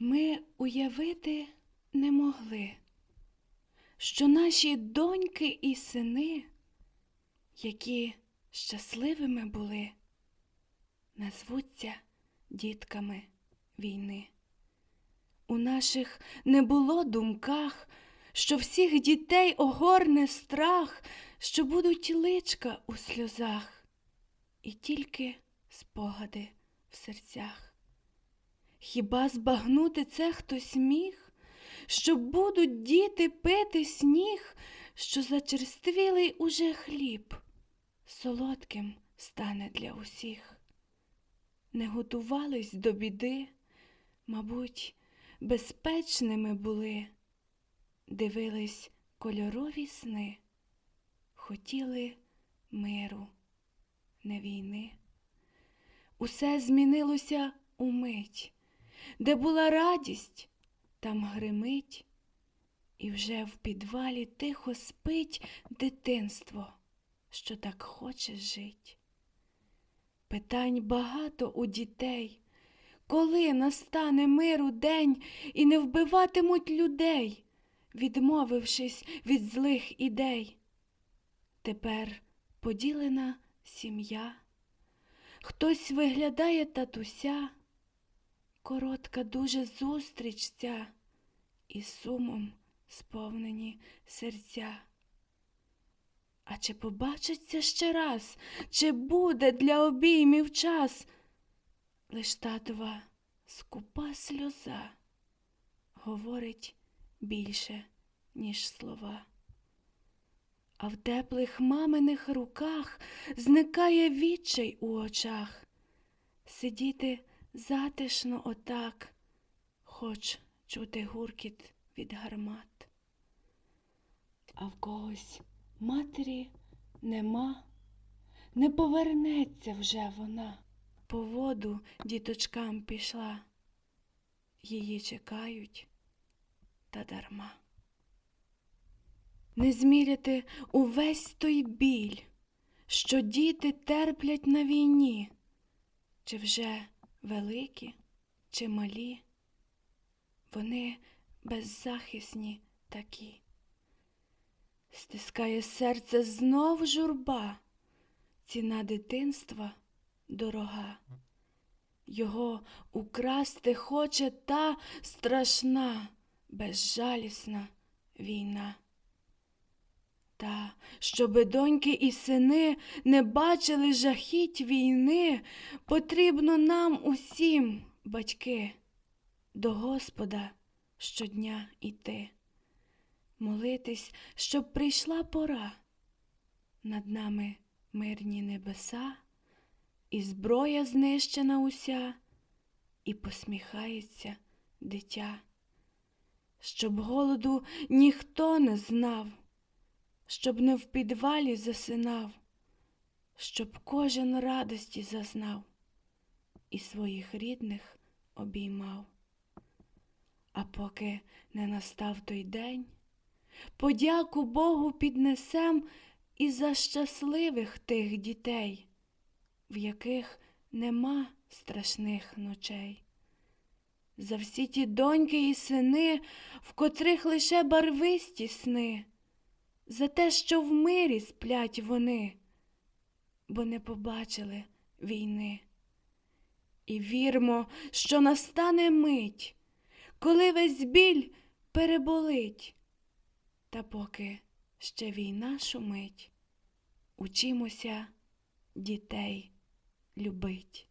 Ми уявити не могли, що наші доньки і сини, які щасливими були, назвуться дітками війни. У наших не було думках, що всіх дітей огорне страх, що будуть личка у сльозах, і тільки спогади в серцях. Хіба збагнути це хтось міг, що будуть діти пити сніг, що зачерствілий уже хліб, солодким стане для усіх. Не готувались до біди, мабуть, безпечними були, дивились кольорові сни, хотіли миру, не війни. Усе змінилося умить, де була радість, там гримить, і вже в підвалі тихо спить дитинство, що так хоче жить. Питань багато у дітей, коли настане миру день і не вбиватимуть людей, відмовившись від злих ідей. Тепер поділена сім'я, хтось виглядає татуся, коротка дуже зустріч ця, і сумом сповнені серця. А чи побачиться ще раз, чи буде для обіймів час? Лиш татова скупа сльоза говорить більше, ніж слова. А в теплих маминих руках зникає відчай у очах. Сидіти затишно отак, хоч чути гуркіт від гармат. А в когось матері нема, не повернеться вже вона. По воду діточкам пішла, її чекають та дарма. Не зміряти увесь той біль, що діти терплять на війні, чи вже великі, чи малі, вони беззахисні такі. Стискає серце знов журба, ціна дитинства дорога. Його украсти хоче та страшна, безжалісна війна. Та, щоби доньки і сини не бачили жахіть війни, потрібно нам усім, батьки, до Господа щодня іти, молитись, щоб прийшла пора, над нами мирні небеса, і зброя знищена уся, і посміхається дитя, щоб голоду ніхто не знав щоб не в підвалі засинав, щоб кожен радості зазнав і своїх рідних обіймав. А поки не настав той день, подяку Богу піднесем і за щасливих тих дітей, в яких нема страшних ночей. За всі ті доньки і сини, в котрих лише барвисті сни за те, що в мирі сплять вони, бо не побачили війни. І вірмо, що настане мить, коли весь біль переболить. Та поки ще війна шумить, учимося дітей любить.